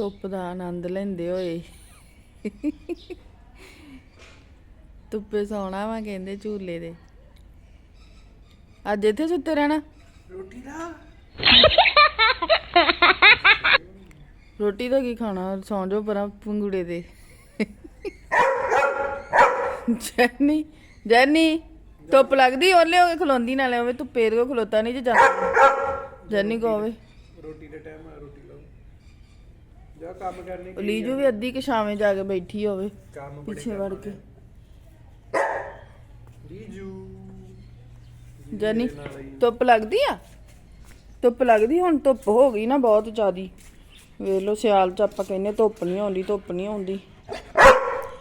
ਧੁੱਪ ਦਾ ਆਨੰਦ ਲੈਂਦੇ ਹੋਏ। ਧੁੱਪੇ ਸੌਣਾ ਵਾ ਕਹਿੰਦੇ ਝੂਲੇ ਦੇ। ਅੱਜ ਇੱਥੇ ਸੁੱਤੇ ਰਹਿਣਾ। ਰੋਟੀ ਦਾ? ਰੋਟੀ ਦਾ ਕੀ ਖਾਣਾ? ਸੌਂ ਜਾਓ ਪਰਾਂ ਪੰਗੂੜੇ ਦੇ। ਜੈਨੀ ਜੈਨੀ ਧੁੱਪ ਲੱਗਦੀ ਓਲੇ ਹੋ ਕੇ ਖਲੋਂਦੀ ਨਾਲੇ ਹੋਵੇ ਧੁੱਪੇ ਦੇ ਕੋ ਖਲੋਤਾ ਨਹੀਂ ਜੇ ਜਾਂਦਾ ਜੈਨੀ ਕੋ ਹੋਵੇ ਰੋਟੀ ਦੇ ਟਾਈਮ ਆ ਰੋਟੀ ਜਾ ਕੰਮ ਕਰਨੇ ਉਹ ਲੀਜੂ ਵੀ ਅੱਧੀ ਕਿ ਛਾਵੇਂ ਜਾ ਕੇ ਬੈਠੀ ਹੋਵੇ ਕੰਮ ਬੜੇ ਪਿੱਛੇ ਵੜ ਕੇ। ਲੀਜੂ। ਜੈਨੀ ਧੁੱਪ ਲੱਗਦੀ ਆ? ਧੁੱਪ ਲੱਗਦੀ ਹੁਣ ਧੁੱਪ ਹੋ ਗਈ ਨਾ ਬਹੁਤ ਜ਼ਿਆਦੀ। ਵੇਖ ਲਓ ਸਿਆਲ ਚ ਆਪਾਂ ਕਹਿੰਦੇ ਧੁੱਪ ਨਹੀਂ ਆਉਂਦੀ ਧੁੱਪ ਨਹੀਂ ਆਉਂਦੀ।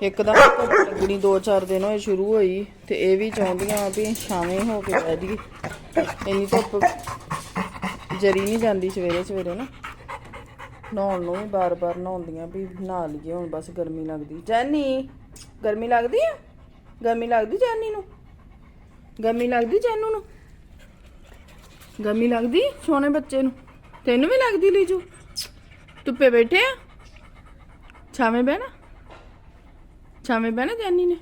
ਇੱਕਦਮ ਧੁੱਪ ਲੱਗਣੀ 2-4 ਦਿਨ ਹੋਏ ਸ਼ੁਰੂ ਹੋਈ ਤੇ ਇਹ ਵੀ ਚਾਹੁੰਦੀਆਂ ਵੀ ਛਾਵੇਂ ਹੋ ਕੇ ਬਹਿ ਜਾਈਏ। ਇੰਨੀ ਧੁੱਪ ਜਰੀ ਨਹੀਂ ਜਾਂਦੀ ਸਵੇਰੇ ਸਵੇਰੇ ਨਾ। ਨਹਾਉਣ ਨੂੰ ਵੀ ਬਾਰ-ਬਾਰ ਨਹਾਉਂਦੀਆਂ ਵੀ ਨਹਾ ਲਈਏ, ਹੁਣ ਬਸ ਗਰਮੀ ਲੱਗਦੀ। ਜੈਨੀ, ਗਰਮੀ ਲੱਗਦੀ ਆ? ਗਰਮੀ ਲੱਗਦੀ ਜੈਨੀ ਨੂੰ? ਗਰਮੀ ਲੱਗਦੀ ਜੈਨੂ ਨੂੰ? ਗਰਮੀ ਲੱਗਦੀ ਸੋਹਣੇ ਬੱਚੇ ਨੂੰ? ਤੈਨੂੰ ਵੀ ਲੱਗਦੀ ਲੀਜੂ? ਧੁੱਪੇ ਬੈਠੇ ਆ? ਛਾਵੇਂ ਬਹਿਣਾ? ਛਾਵੇਂ ਬਹਿਣਾ ਜੈਨੀ ਨੇ?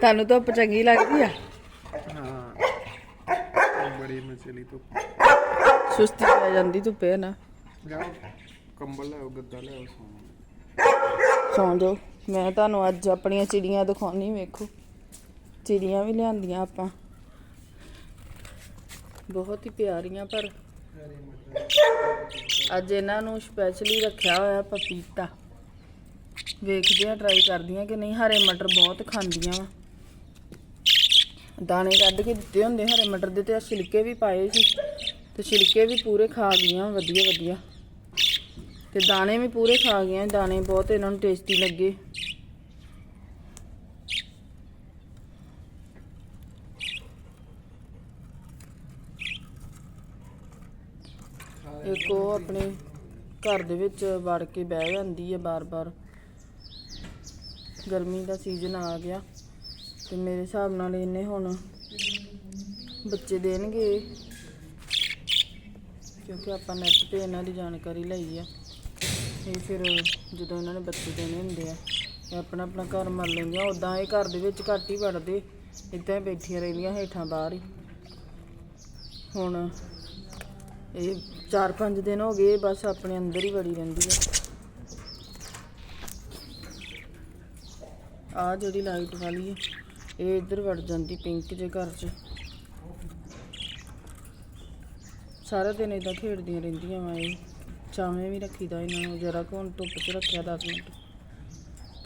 ਤੁਹਾਨੂੰ ਧੁੱਪ ਚੰਗੀ ਲੱਗਦੀ ਆ? ਹਾਂ। ਬੜੀ ਮਚਲੀ ਤੋਂ ਸੁਸਤੀ ਪੈ ਜਾਂਦੀ ਧੁੱਪੇ ਨਾ। ਜਾਓ ਕੰਬਲ ਲਾਓ ਗੱਦਾ ਸੌਂ ਸੌਂ ਜਾਓ। ਮੈਂ ਤੁਹਾਨੂੰ ਅੱਜ ਆਪਣੀਆਂ ਚਿੜੀਆਂ ਦਿਖਾਉਣੀ ਵੇਖੋ। ਚਿੜੀਆਂ ਵੀ ਲਿਆਂਦੀਆਂ ਆਪਾਂ। ਬਹੁਤ ਹੀ ਪਿਆਰੀਆਂ ਪਰ ਅੱਜ ਇਹਨਾਂ ਨੂੰ ਸਪੈਸ਼ਲੀ ਰੱਖਿਆ ਹੋਇਆ ਪਪੀਤਾ। ਵੇਖਦੇ ਆ ਟਰਾਈ ਕਰਦੀਆਂ ਕਿ ਨਹੀਂ। ਹਰੇ ਮਟਰ ਬਹੁਤ ਖਾਂਦੀਆਂ ਵਾ। ਦਾਣੇ ਕੱਢ ਕੇ ਦਿੱਤੇ ਹੁੰਦੇ ਹਰੇ ਮਟਰ ਦੇ ਤੇ ਛਿਲਕੇ ਵੀ ਪਾਏ ਸੀ ਤੇ ਛਿਲਕੇ ਵੀ ਪੂਰੇ ਖਾ ਗਈਆਂ, ਵਧੀਆ ਵਧੀਆ। ਤੇ ਦਾਣੇ ਵੀ ਪੂਰੇ ਖਾ ਗਈਆਂ, ਦਾਣੇ ਬਹੁਤ ਇਹਨਾਂ ਨੂੰ ਟੇਸਟੀ ਲੱਗੇ। ਇੱਕ ਉਹ ਆਪਣੇ ਘਰ ਦੇ ਵਿੱਚ ਵੜ ਕੇ ਬਹਿ ਜਾਂਦੀ ਹੈ ਬਾਰ-ਬਾਰ। ਗਰਮੀ ਦਾ ਸੀਜ਼ਨ ਆ ਗਿਆ। ਤੇ ਮੇਰੇ ਹਿਸਾਬ ਨਾਲ ਇਹਨੇ ਹੁਣ ਬੱਚੇ ਦੇਣਗੇ ਕਿਉਂਕਿ ਆਪਾਂ ਨੈਟ ਤੇ ਇਹਨਾਂ ਦੀ ਜਾਣਕਾਰੀ ਲਈ ਆ। ਇਹ ਫਿਰ ਜਦੋਂ ਇਹਨਾਂ ਨੇ ਬੱਚੇ ਦੇਣੇ ਹੁੰਦੇ ਆ, ਇਹ ਆਪਣਾ ਆਪਣਾ ਘਰ ਮਰ ਲੈਂਦੀਆਂ ਉਦਾਂ ਇਹ ਘਰ ਦੇ ਵਿੱਚ ਘੱਟ ਹੀ ਵੜਦੇ, ਇੱਦਾਂ ਬੈਠੀਆਂ ਰਹਿੰਦੀਆਂ ਹੇਠਾਂ ਬਾਹਰ ਹੀ। ਹੁਣ ਇਹ 4-5 ਦਿਨ ਹੋ ਗਏ ਬਸ ਆਪਣੇ ਅੰਦਰ ਹੀ ਵੜੀ ਰਹਿੰਦੀ ਹੈ ਆ ਜਿਹੜੀ ਲਾਈਟ ਵਾਲੀ ਹੈ ਇਹ ਇੱਧਰ ਵੜ ਜਾਂਦੀ ਪਿੰਕ ਜੇ ਘਰ 'ਚ। ਸਾਰਾ ਦਿਨ ਇਦਾਂ ਖੇਡਦੀਆਂ ਰਹਿੰਦੀਆਂ ਵਾ ਇਹ। ਛਾਵੇਂ ਵੀ ਰੱਖੀਦਾ ਇਹਨਾਂ ਨੂੰ, ਜਰਾ ਕੁ ਹੁਣ ਧੁੱਪ 'ਚ ਰੱਖਿਆ 10 ਮਿੰਟ।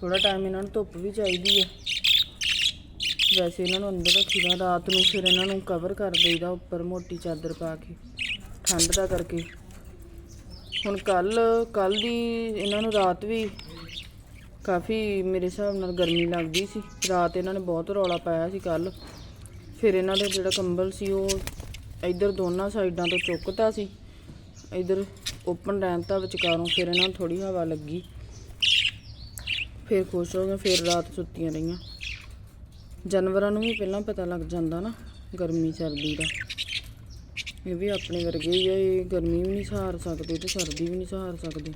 ਥੋੜਾ ਟਾਈਮ ਇਹਨਾਂ ਨੂੰ ਧੁੱਪ ਵੀ ਚਾਹੀਦੀ ਹੈ ਵੈਸੇ ਇਹਨਾਂ ਨੂੰ ਅੰਦਰ ਰੱਖੀਦਾ, ਰਾਤ ਨੂੰ ਫਿਰ ਇਹਨਾਂ ਨੂੰ ਕਵਰ ਕਰ ਦੇਈਦਾ ਉੱਪਰ ਮੋਟੀ ਚਾਦਰ ਪਾ ਕੇ, ਠੰਡ ਦਾ ਕਰਕੇ। ਹੁਣ ਕੱਲ ਕੱਲ ਦੀ ਇਹਨਾਂ ਨੂੰ ਰਾਤ ਵੀ ਕਾਫੀ ਮੇਰੇ ਹਿਸਾਬ ਨਾਲ ਗਰਮੀ ਲੱਗਦੀ ਸੀ। ਰਾਤ ਇਹਨਾਂ ਨੇ ਬਹੁਤ ਰੌਲਾ ਪਾਇਆ ਸੀ ਕੱਲ ਫਿਰ ਇਹਨਾਂ ਦਾ ਜਿਹੜਾ ਕੰਬਲ ਸੀ, ਉਹ ਇੱਧਰ ਦੋਨਾਂ ਸਾਈਡਾਂ ਤੋਂ ਚੁੱਕਤਾ ਸੀ। ਇੱਧਰ ਓਪਨ ਰਹਿਣ ਰਹਿੰਦਾ ਵਿਚਕਾਰੋਂ ਫਿਰ ਇਹਨਾਂ ਨੂੰ ਥੋੜੀ ਹਵਾ ਲੱਗੀ। ਫਿਰ ਖੁਸ਼ ਹੋ ਗਏ, ਫਿਰ ਰਾਤ ਸੁੱਤੀਆਂ ਰਹੀਆਂ। ਜਾਨਵਰਾਂ ਨੂੰ ਵੀ ਪਹਿਲਾਂ ਪਤਾ ਲੱਗ ਜਾਂਦਾ ਨਾ, ਗਰਮੀ ਸਰਦੀ ਦਾ। ਇਹ ਵੀ ਆਪਣੇ ਵਰਗੇ ਹੀ ਆ, ਇਹ ਗਰਮੀ ਵੀ ਨਹੀਂ ਸਹਾਰ ਸਕਦੇ ਤੇ ਸਰਦੀ ਵੀ ਨਹੀਂ ਸਹਾਰ ਸਕਦੇ।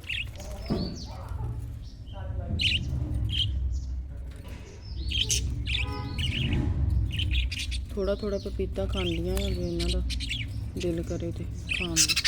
ਥੋੜਾ ਥੋੜਾ ਪਪੀਤਾ ਖਾਂਦੀਆਂ ਆ ਜੇ ਇਹਨਾਂ ਦਾ ਦਿਲ ਕਰੇ ਤੇ ਖਾਣ ਨੂੰ।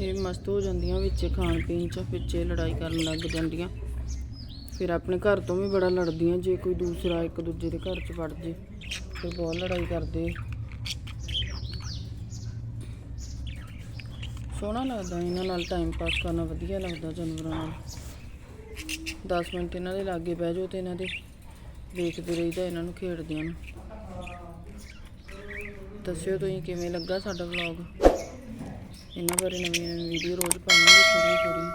ਇਹ ਮਸਤ ਹੋ ਜਾਂਦੀਆਂ ਵਿੱਚ ਖਾਣ ਪੀਣ ਚ ਵਿੱਚੇ ਲੜਾਈ ਕਰਨ ਲੱਗ ਜਾਂਦੀਆਂ। ਫਿਰ ਆਪਣੇ ਘਰ ਤੋਂ ਵੀ ਬੜਾ ਲੜਦੀਆਂ, ਜੇ ਕੋਈ ਦੂਸਰਾ ਇੱਕ ਦੂਜੇ ਦੇ ਘਰ ਚ ਵੜ ਜੇ, ਫਿਰ ਬਹੁਤ ਲੜਾਈ ਕਰਦੇ। ਸੋਹਣਾ ਲੱਗਦਾ ਇਹਨਾਂ ਨਾਲ ਟਾਈਮ ਪਾਸ ਕਰਨਾ ਵਧੀਆ ਲੱਗਦਾ ਜਾਨਵਰਾਂ ਨਾਲ। 10 ਮਿੰਟ ਇਹਨਾਂ ਦੇ ਲਾਗੇ ਬਹਿ ਜਾਓ ਤੇ ਇਹਨਾਂ ਦੇ ਵੇਖਦੇ ਰਹੀਦਾ ਇਹਨਾਂ ਨੂੰ ਖੇਡਦਿਆਂ ਨੂੰ। ਦੱਸਿਓ ਤੁਸੀਂ ਕਿਵੇਂ ਲੱਗਾ ਸਾਡਾ ਵਲੌਗ ఎన్నో పరిణామం వీడియో రోజు పని చూడండి చూడండి